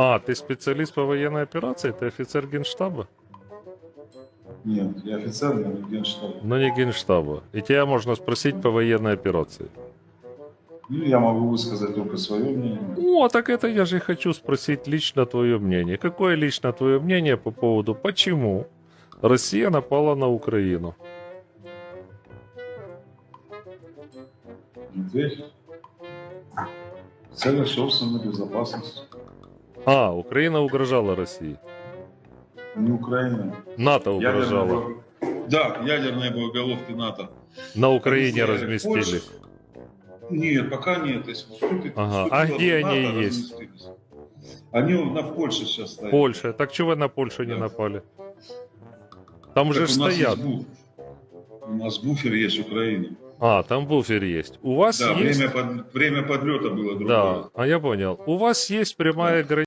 А, ты специалист по военной операции? Ты офицер генштаба? Нет, я офицер, но не генштаба. Но не генштаба. И тебя можно спросить по военной операции. Или я могу высказать только свое мнение. О, так это я же и хочу спросить лично твое мнение. Какое лично твое мнение по поводу, почему Россия напала на Украину? Ответь. В целях собственной безопасности. А, Украина угрожала России. Не Украина. НАТО угрожало. Ядерные Да, ядерные боеголовки НАТО. На Украине Взяли разместились. Польшу. Нет, пока нет. Если вступит, Ага. вступила А где НАТО, они есть? Они на в Польше сейчас стоят. Польша. Так чего на Польшу не Да. напали? Там Так же стоят. У нас буфер есть Украины. А, там буфер есть. У вас Да, есть... время, под- время подлета было другое. Да, а я понял. У вас есть прямая граница